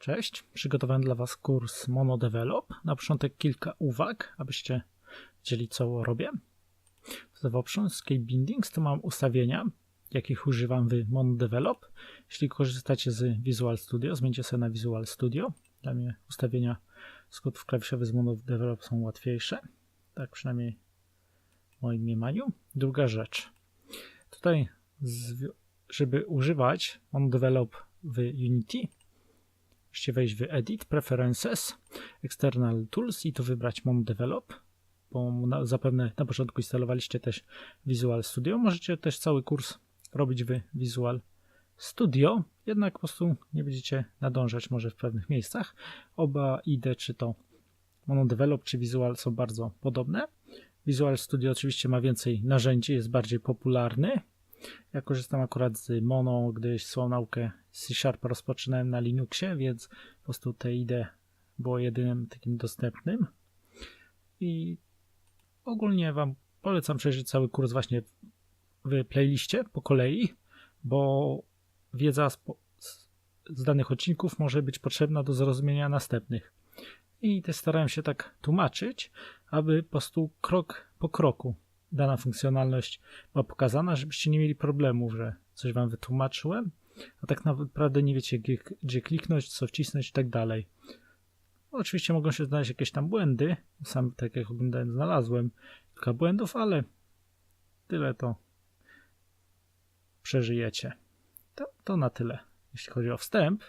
Cześć, przygotowałem dla Was kurs MonoDevelop. Na początek kilka uwag, abyście wiedzieli co robię. W Options Escape Bindings to mam ustawienia, jakich używam w MonoDevelop. Jeśli korzystacie z Visual Studio, zmieńcie sobie na Visual Studio. Dla mnie ustawienia skutków klawiszowych z MonoDevelop są łatwiejsze. Tak przynajmniej w moim mniemaniu. Druga rzecz. Tutaj, żeby używać MonoDevelop w Unity, Musicie wejść w Edit, Preferences, External Tools i tu wybrać Mon Develop, bo na, zapewne na początku instalowaliście też Visual Studio. Możecie też cały kurs robić w Visual Studio, jednak po prostu nie będziecie nadążać może w pewnych miejscach. Oba IDE, czy to Mono Develop, czy Visual są bardzo podobne. Visual Studio oczywiście ma więcej narzędzi, jest bardziej popularny. Ja korzystam akurat z Mono, gdyś swoją naukę C Sharp rozpoczynałem na Linuxie, więc po prostu te IDE było jedynym takim dostępnym. I ogólnie Wam polecam przejrzeć cały kurs właśnie w playliście po kolei, bo wiedza z, z danych odcinków może być potrzebna do zrozumienia następnych. I też starałem się tak tłumaczyć, aby po prostu krok po kroku dana funkcjonalność była pokazana, żebyście nie mieli problemu, że coś wam wytłumaczyłem, a tak naprawdę nie wiecie, gdzie, gdzie kliknąć, co wcisnąć i tak dalej. Oczywiście mogą się znaleźć jakieś tam błędy, sam tak jak oglądałem znalazłem kilka błędów, ale tyle to przeżyjecie. To, to na tyle, jeśli chodzi o wstęp.